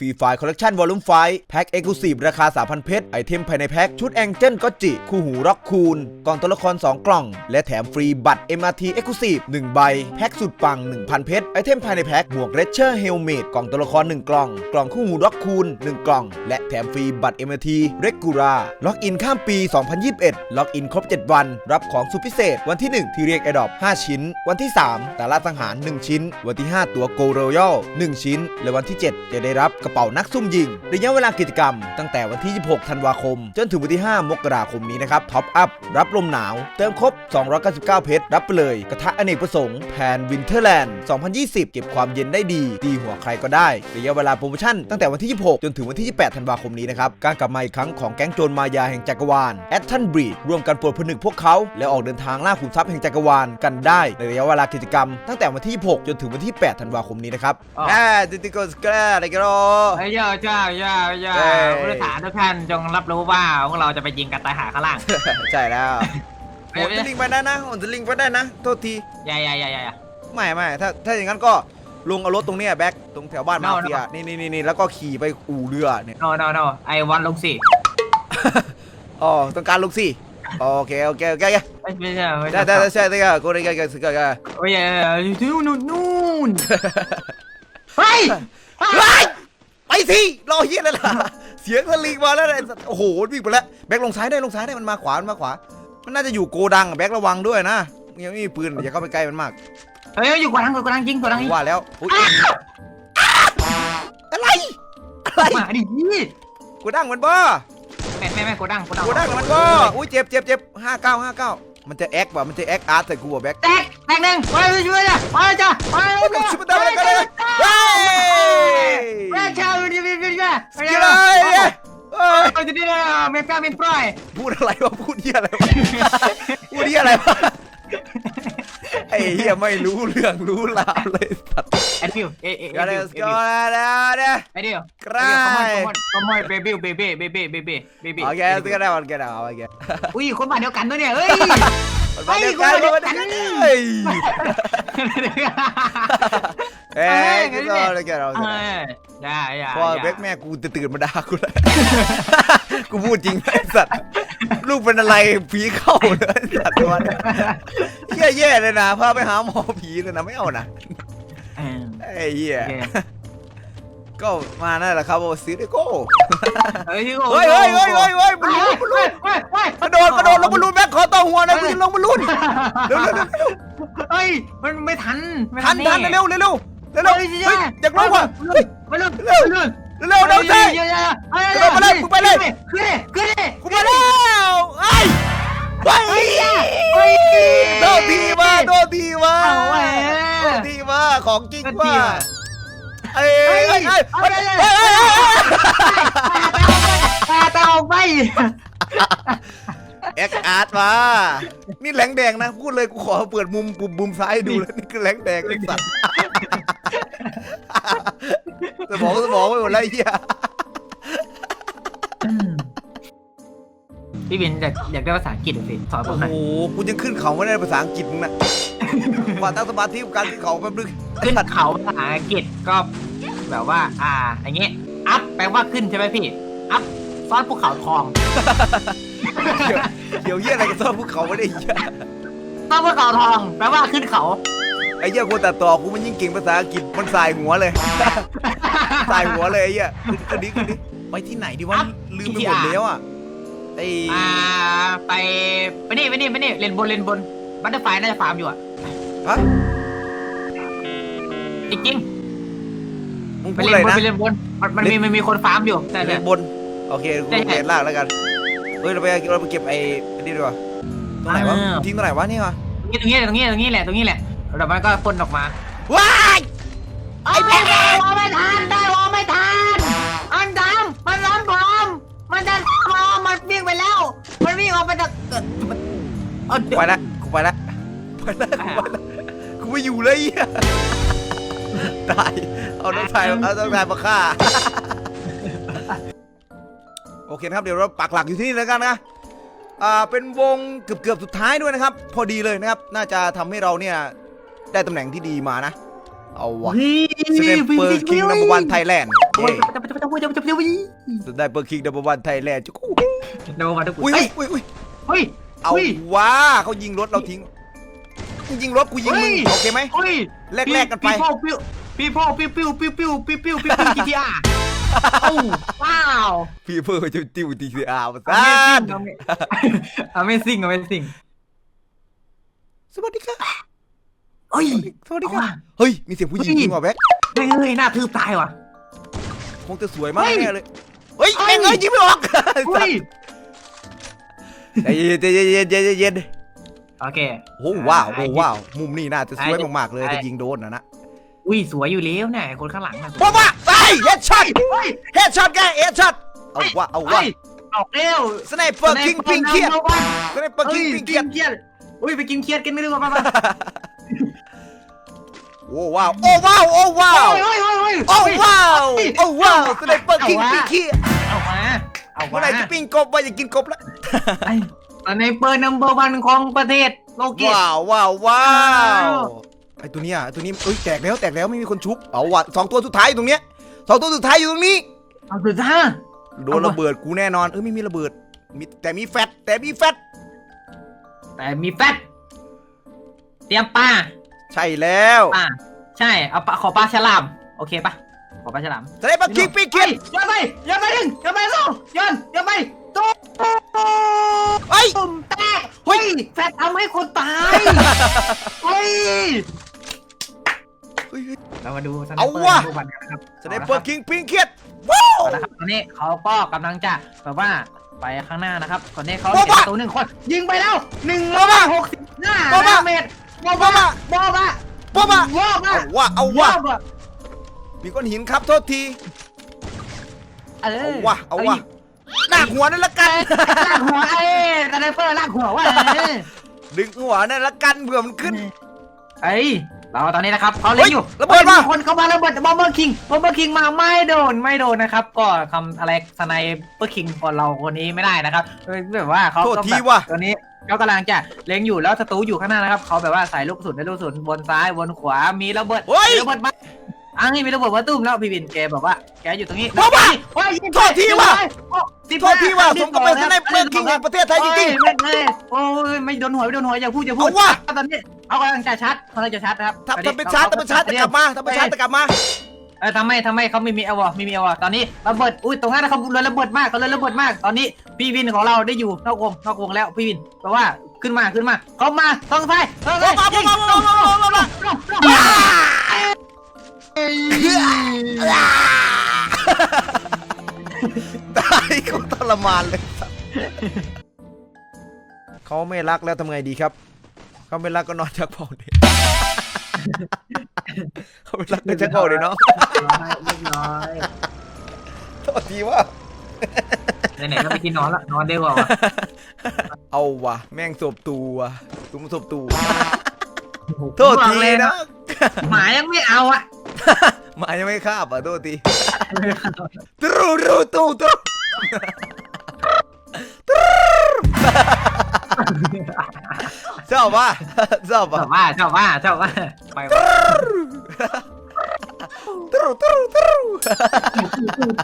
ฟรีไฟคอลเลกชันวอลลุ่มไฟแพ็คเอ็กซ์คลูซีฟราคา 3,000 เพชร ไอเทมภายในแพ็ค ชุดแองเจิลก็จิ คู่หูร็อกคูลกล่องตัวละคร 2 กล่อง และแถมฟรีบัตร MRT Exclusive 1ใบ แพ็คสุดปัง 1,000 เพชร ไอเทมภายในแพ็คหมวกเรเชอร์เฮลเมดกล่องตัวละคร 1 กล่อง กล่องคู่หูร็อกคูล1กล่อง และแถมฟรีบัตร MRT Regular ล็อกอินข้ามปี 2021 ล็อกอินครบ 7 วัน รับของสุดพิเศษ วันที่ 1 ที่เรียก a อดอป5ชิ้น วันที่ 3ตาลาสังหาร 1 ชิ้น วันที่ 5 ตัวโกโรยัล1ชิ้น และวันที่ 7 จะได้รับกระเป๋านักซุ่มยิง ระยะเวลากิจกรรม ตั้งแต่วันที่ 26 ธันวาคม จนถึงวันที่ 5 มกราคมนี้นะครับท็อปอัพรับลมหนาว เติมครบ 299 เพชร รับไปเลย กระทะอเนกประสงค์แพนวินเทอร์แลนด์ 2020 เก็บความเย็นได้ดีตีหัวใครก็ได้ ระยะเวลาโปรโมชั่นตั้งแต่วันที่ 26 จนถึงวันที่ 28 ธันวาคมนี้นะครับการกลับมาอีกครั้งของแก๊งโจรมายาแห่งจักรวาลแอตทันบรีดร่วมกันปลดผนึกพวกเขา และออกเดินทางล่าขุมทรัพย์แห่งจักรวาลกันได้ในระยะเวลากิจกรรม ตั้งแต่วันที่ 26 จนถึงวันที่ 8 ธันวาคมนี้นะครับอ๋อแอ่ติติโกสกระอะไรกันรอเฮ้ยเจ้าเจ้าเจ้าเจ้าเอ้ยผู้โดยสารทุกท่านจงรับรู้ว่าพวกเราจะไปยิงกันตายหาข้างล่างใช่แล้วไปโอนไปจะลิงก์ไปได้นะโอนจะลิงก์ไปได้นะ โทษทีอย่าอย่าอย่าอย่าไม่ไม่ถ้าถ้าอย่างนั้นก็ลงเอารถตรงเนี้ยแบ็คตรงแถวบ้านมา No, เฟีย no. นี่นี่นี่นี่แล้วก็ขี่ไปอู่เรือเนี่ยโนโนโนไอวันลงสี่อ๋อต้องการลงสิโอเคโอเคโอเคโอเคไม่ไม่ใช่ไม่ได้ใช่ได้ได้ใช่ได้ก็กูได้ก็ก็ก็ก็โอ้ยอยู่ที่นู่นนู่นเฮ้ยเฮ้ยไป สิรอเฮียนั่นล่ะ เสียงสลิงมาแล้วไอ้สัตว์โอ้โหวิ่งไปแล้วแบ็คลงซ้ายได้ลงซ้ายได้มันมาขวามันมาขวา มันน่าจะอยู่โกดังอะแบ็คระวังด้วยนะยังไม่มีปืนอย่าเข้าไปใกล้มันมากเฮ้ยอยู่กวางกวางยิงกวางยิงว่าแล้วอุ๊ยอะไรอะไรมาดิยี่โกดังมันบ้า แม่แม่แม่โกดังโกดังโกดังมันบ้าอุ้ยเจ็บเจ็บเจ็บห้าเก้าห้าเก้ามันจะแอคว่ะมันจะแอคอาร์ตใส่กูอะแบ็คแตก แตกหนึ่งไปไปช่วยจ้ะไปจ้ะไปโอ้ยชิบะตาเลยกันเลยเฮ้ยไปจ้าไปดิไปดิไปดิสกิลอะไรเนี่ยเฮ้ยไปดิดิเมกาเมนฟรายพูดอะไรวะพูดเหี้ยอะไรวะพูดเหี้ยอะไรวะไอ้ เหี้ยไม่รู้เรื่องรู้ราวเลยสัตว์ไอ้ดิวเอ๊ะเอ๊ะก็เลยสกิลแล้วเนี่ยไอ้ดิวกระไรขโมยเบบี้เบบี้เบบี้เบบี้เบบี้โอเคสกิลได้วันกันเอาโอเคอุ้ยคนบ้านเดียวกันด้วยเนี่ยเฮ้ยมาเดียวกันมาเดียวกันเฮ้ยเอ้ยก็เลยกันเอาได้ได้พอเบคแม่กูจะตื่นมาด่ากูเลย กูพูดจริงไอ้สัตว์ลูกเป็นอะไรผีเข้าเลยไอ้สัตว์วันแย่ๆเลยนะพาไปหาหมอผีเลยนะไม่เอานะไอ้เหี้ยก็มานั่นแหละครับโอ้ซีดิโก้เฮ้ยเฮ้ยเฮ้ยเฮ้ยเฮ้ยเฮ้ยบอลลูนบอลลูนเฮ้ยเฮ้ยกระโดดกระโดดลงบอลลูนแบ็คขอต่อหัวหนะกูจะลงบอลลูนเร็วเร็วเร็ว เฮ้ยมันไม่ทันทันทันเร็วเร็วเร็วเร็วเร็วเฮ้ยอยากลงว่ะเฮ้ย ไปเลยเร็วเร็ว เร็วเร็วเซ่ขึ้นดิกูมาแล้วไอ้ไปโดนทีมาโดนทีมาโดนทีมาของจริงว่าเอ้ยเอ้ยเอ้ยเอ้ยเอ้ยเอ้ยตาตาออกไปเอ็กอาร์ตมา นี่แหลงแดงนะพูดเลยกูขอเปิดมุมปุ่มมุมซ้ายดูแล้วนี่คือแหลงแดงไอ้สัตว์ สมองสมองไปหมดแล้วไอ้เหี้ยพี่บินอยากอยากได้ภาษาอังกฤษสิสอนผมโอ้หน่อยโหกูยังขึ้นเขาไม่ได้ภาษาอังกฤษมึงนะว่าตั้งสมาธิกับการขึ้นเขาแป๊บนึงขึ้นเขาภาษาอังกฤษก็แบบว่า อ่า อย่างเงี้ยอัพแปลว่าขึ้นใช่ไหมพี่ อัพซ้อนภูเขาทองเดี๋ยวเหี้ยอะไรกันซ้อนภูเขาไม่ได้เหี้ยซ้อนภูเขาทองแปลว่าขึ้นเขา ไอ้เหี้ยกูตัดต่อกูมันยิ่งเก่งภาษาอังกฤษมันสายหัวเลย สายหัวเลยไอ้เหี้ยขึ้นดิขึ้นดิไปที่ไหนดีวะลืมไปหมดแล้วอะไอ้อ่าไปไปนี่ไปนี่ไปนี่เลนบนเลนบนบัตเตอร์ไฟน่าจะฟาร์มอยู่อะฮะจริงมึงๆไปพูดเลอะไรนบนนะ ไปเลนบนมันมันมีมันมีคนฟาร์มอยู่แต่เลเนี่ยนบน โอเคกูใช่ใช่เก็บล่างแล้วกัน เฮ้ยเราไปเราไปเก็บไอ้นี่ดีกว่าตรงไหนวะอ่า ทิ้งตรงไหนวะนี่วะตรงนี้ตรงนี้ตรงนี้แหละตรงนี้แหละ แล้วมันก็พ่นออกมา ว้ายไอ้แม่ได้วอไม่ทันได้วอไม่ทันอันดำมันร้อนปลอมมันจะปลอมมันวิ่งไปแล้ว มันวิ่งออกไปจากเออมันเอาเดี๋ยวไปละกูไปละไปละกูไปละกูไม่อยู่เลยไอ้เหี้ยตายเอาน้องชายเอาน้องชายมาฆ่า โอเคนะครับเดี๋ยวเราปักหลักอยู่ที่นี่แล้วกันนะอ่าเป็นวงเกือบเกือบๆสุดท้ายด้วยนะครับ พอดีเลยนะครับ น่าจะทำให้เราเนี่ย ได้ตำแหน่งที่ดีมานะ เอาวะเฮ้ยสเนปเปอร์คิงนัมเบอร์วันไทยแลนด์โอ้ยกูจะจะจะวิ่งได้เบอร์คิงดับเบิลวันไทยแลนด์จุกูเดี๋ยวมาทุกคนอุ้ยเฮ้ยอุ้ยอุ้ยเฮ้ยเอาอุ้ยว่าเขายิงรถเราทิ้งกูยิงรถกูยิงมึงเฮ้ยโอเคไหมเฮ้ยแลกๆกันไปพี่พ่อปิ้วพี่พ่อปิ้วปิ้วปิ้วปิ้วปิ้วปิ้วปิ้ว GTR โอ้ว้าวพี่เพิ่งจะติวทีซีอาร์มาซะ Amazing Amazing Amazing สวัสดีครับ เฮ้ย สวัสดีเอาครับว่ะเฮ้ย มีเสียงผู้หญิงเฮ้ย จริงว่ะแบ็คเฮ้ยเฮ้ยหน้าทืบตายว่ะ คงจะสวยมากเฮ้ยแน่เลย เฮ้ยเฮ้ย แม่งเอ้ยยิงไม่ออกเฮ้ยใจเย็นใจเย็นใจเย็นใจเย็นโอเค โอ้ว้าวโอ้ว้าว มุมนี้น่าจะสวยไอ้มากๆเลยไอ้ถ้ายิงโดนนะนะอุ้ยสวยอยู่แล้วเนี่ยคนข้างหลังน่ะว้าวว้าวไอ้เฮดช็อตเฮ้ยเฮดช็อตแกเฮดช็อตเอาว่าเอาว่าฮ้ยเอาเร็วสไนเปอร์คิงปิงเคียดสไนเปอร์เฮ้คิยงปิงกิเคียดนเครียดอุ้ยไปกินเครียดกันไม่รู้ว่าป่ะ โอ้ว้าวโอ้ว้าวโอ้ว้าวโอ้ยโอ้ยโอ้ยโอ้ว้าวโอ้ว้าวสไนเปอร์คิงเอาวะปิงเคียดเอามาเอาเมื่อมาไหร่จะปิ้งกบว่าจะกินกบแล้วไอ้ตอนในเปิดนัมเบอร์วันของประเทศโลเกตว้าวว้าวว้าว้าววไอตัวเนี้ยไอ้ตัวนี้เอ้ยแตกแล้วแตกแล้วไม่มีคนชุบเอาว่ะสองตัวสุดท้ายอยู่ตรงเนี้ยสองตัวสุดท้ายอยู่ตรงนี้เอาสุดท้ายโดนระเบิดกูแน่นอนเอ้ยไม่มีระเบิดมีแต่มีแฟตแต่มีแฟตแต่มีแฟตเตรียมปลา ใช่แล้วปลาใช่เอาปลาขอปลาฉลามโอเคปะขอปลาฉลามสไนเปอร์คิงปิงเคียดโย้อนไปโย้อนไปหนึ่งโย้อนไปสองโย้อนโย้อนไปตุ้มเฮ้ยตุ่มแตกเฮ้ยแฟตทำให้คนตายเฮ้ยเฮ้ยเฮ้ยเรามาดูสไนเอาเปอร์ว่ะนัมเบอร์วันกันนะครับสไนเปอร์คิงปิงเคียดว้าวเอาละครับตอนนี้เขาก็กำลังจะแบบว่าไปข้างหน้านะครับ ตอนนี้เขาโบ๊ะเก็บะบตัวหนึ่งคน ยิงไปแล้วหนึ่งโบ๊ะร้อยบะหกสิบห้าโบ๊ะบะเมตรโบ๊ะโบ๊ะบะบะโบ๊ะบะโบ๊ะบะโบ๊ะบะเอาว่ะเอาว่ะโบ๊ะบะมีก้อนหินครับโทษทีเออเอาว่ะเอาว่ะหน้าหัวนั่นละกัน ลากหัวเอ้ยสไนเปอร์ลากหัวว่ะดึงหัวนั่นละกันเผื่อมันขึ้น เอ้ย เราตอนนี้นะครับเขาเล่นอยู่เฮ้ยระเบิดมาฮ้ยคนเข้ามาระเบิดบอมเบอร์คิงบอมเบอร์คิงมาไม่โดนไม่โดนนะครับ ก็ทำอะไรสไนเปอร์คิงของเราคนนี้ไม่ได้นะครับเออแบบว่าเขาโทษก็ทีแบบว่ะตัวนี้เขากำลังจะเล็งอยู่แล้วศัตรูอยู่ข้างหน้านะครับเขาแบบว่าใส่ลูกกระสุนในลูกกระสุนบนซ้ายบนขวามีระเบิดเฮ้ยมีระเบิดมา อังนี่มีระเบิดมาตุ้มแล้วพี่บินแกแบบว่าแกอยู่ตรงนี้โบ๊ะบะโอ้ยยิงไปโทษทีว่ะยิงไปโอ้สิบโทษทีว่าห้าผมก็เป็นสไนเปอร์คิงแห่งประเทศไทยจริงโอ้ยไม่ไม่โอ้ยไม่โดนหัวไม่โดนหัวอย่าพูดอย่าพูดเอาว่ะตอนนี้เขากำลังจะชัดเขากำลังจะชัดนะครับๆถ้าถ้าเป็นชาร์จถ้าเป็นชาร์จจะกลับมาถ้าเป็นชาร์จจะกลับมาเออทำไมทำไมเขาไม่มีอวอไม่มีอวอตอนนี้ระเบิดอุ้ยตรงนั้นเขาเลยระเบิดมากเขาเลยระเบิดมาก ตอนนี้พี่วินของเราได้อยู่นอกวงนอกวงแล้วพี่วินแปลว่าขึ้นมาขึ้นมาเขามาต้องซ้ายต้องซ้า ยเอามาเอามาเอามาเอามาเอามาตายเขาทรมานเลยสัสเขาไม่รักแล้วทำไงดีครับ เขาไม่รักก็นอนชักเผ่าดิเขาไม่รักก็ชักเผ่าดิเนาะเรียบร้อยโทษทีว่าไหนๆก็ไปกินนอนละนอนได้กว่าวะเอาว่ะแม่งศพตูว่ะตุ้มศพตูโทษทีนะหมายังไม่เอาอะ หมายังไม่คาบอะโทษทีตรูรูตูตรูชอบป่ะชอบชป่ะอบว่าชอบว่าชอบว่าไปวะตรูตรูตรู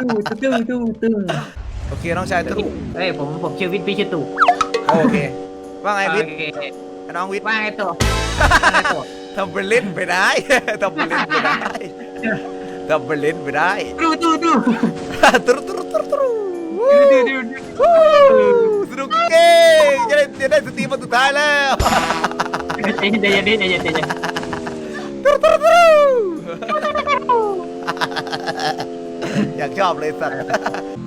ตู้ตู้ตู้ตู้โอเคน้องชายตรูเฮ้ยผมผมชื่อวิทย์พี่ชื่อตู่โอเค ว่าไงวิทย์โอเคน้องวิทย์ว่าไงตู่ว่าไงตู่ ทำเป็นเล่นไปได้ทำเป็นเล่นไปได้ทำเป็นเล่นไปได้ตู้ตู้ตู้ตรูตรูตรูตรูตู้ตู้ตู้สนุกเก่งจะได้จะได้สตรีมมาสุดท้ายแล้วใจเย็นใจเย็นใจเย็นใจเย็นตรูตรูตรูอยากชอบเลยสัตว์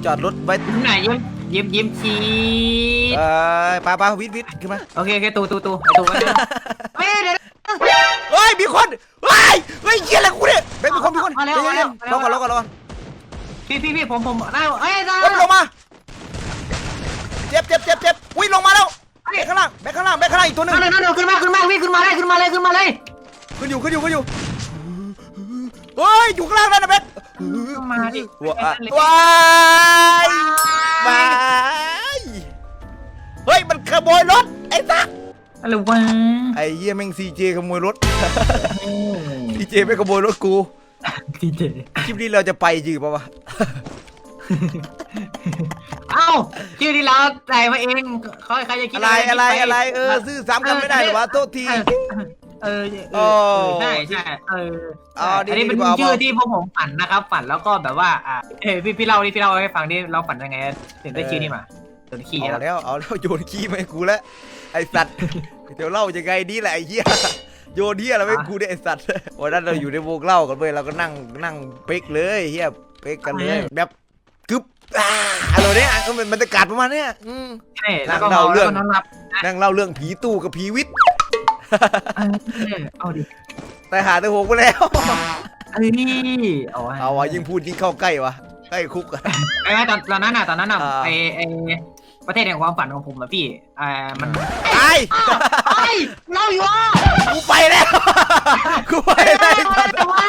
จอดรถไว้ไหนยิ้มยิ้มยิ้มชีเอ้ยไปไปวิทย์วิทย์ขึ้นมาโอเคโอเคตู่ตู่ตู่ตู่เฮ้ยเดี๋ยว เฮ้ยมีคนเฮ้ยเฮ้ยเหี้ยอะไรกูเนี่ยเฮ้ยมีคนมีคนมาแล้วเดี๋ยวมาแล้วเดี๋ยวรอก่อนรอก่อนรอก่อนพี่พี่พี่ผมผมได้เอ้ยได้ เฮ้ยมันลงมาเจ็บเจ็บเจ็บเจ็บอุ้ยลงมาแล้วแบกข้างล่างแบกข้างล่างแบกข้างล่างอีกตัวหนึงนั่นนั่นขึ้นมาขึ้นมาพี่ขึ้นมาเลยขึ้นมาเลยขึ้นมาเลยขึ้นอยู่ขึ้นอยู่ขึ้นอยู่เฮ้ยอยู่ข้างล่างนั่นนะแบกขึ้นมาดิว้ายว้ายว้ายเฮ้ยมันขโมยรถไอ้สัส อะไรวะไอ้เหี้ยแม่งซีเจขโมยรถซีเจไม่ขโมยรถกูดีเจคลิปนี้เราจะไปจริงปะวะเอ้าชื่อที่เราใส่มาเองเขาใครจะคิดอะไรอะไรอะไรเออซื้อซ้ำกันไม่ได้เหรอวะโทษที เออเออโอ้เออใช่ใช่เออเอาอันนี้เป็นดีๆดีกว่าชื่อที่พวกผมฝันนะครับ ฝันแล้วก็แบบว่าอ่าเฮ้ยพี่พี่เล่าดิพี่เล่าให้ฟังดิเราฝันยังไงถึงได้ชื่อนี้มา ถึงขี่เอาแล้วแล้วเอาแล้วโยนขี้มาให้กูแล้วไอสัตว์เดี๋ยวเล่ายังไงดีแหละไอ้เหี้ยโยนเหี้ยอะไรไม่ให้กูเนี่ยไอสัตว์วันนั้นเราอยู่ในวงเล่ากันเว้ยเราก็นั่งนั่งเป๊กเลยเหี้ยเป๊กกันเลยแบบกึ๊บอ่าอะไรเนี่ยก็เป็นบรรยากาศประมาณเนี้ยอืม ใช่แล้วก็เล่าเมาเรื่แล้อวง ก็นอนหลับนั่งเล่าเรื่องผีตู้กับผีวิทย์เออเอาดิแต่หาแต่หกไปแล้ว เอ้ยเอาเอาวะยิ่งพูดยิ่งเข้าใกล้วะใกล้คุกอะไอ้ตอนตอนนั้นน่ะตอนนั้นน่ะอ่า ไอไอ ประเทศแห่งความฝันของผมอะพี่อ่ามันตายไอ้เล่าอยู่ว่ากูไปแล้ว กูไปแล้วไอ้สัตว์แต่ว่า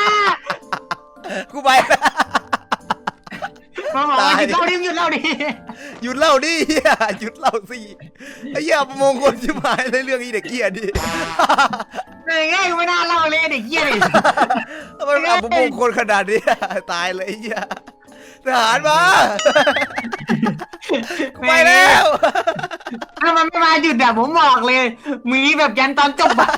กูไปแล้วมาบอกว่าตายหยุดเล่าดิหยุดเล่าดิหยุดเล่าดิเฮียหยุดเล่าสิไอ้เหี้ยมงคลชิบหายในเรื่องอีเด็กเหี้ยดิเอ้ยง่ายไม่น่าเล่าเลยเด็กเหี้ยเลยทำไมมันเอามงคลขนาดนี้ตายเลยไอ้เหี้ยทหารมา กูไปแล้ว ถ้ามันไม่มาหยุดอะผมบอกเลย มีแบบยันตอนจบอะ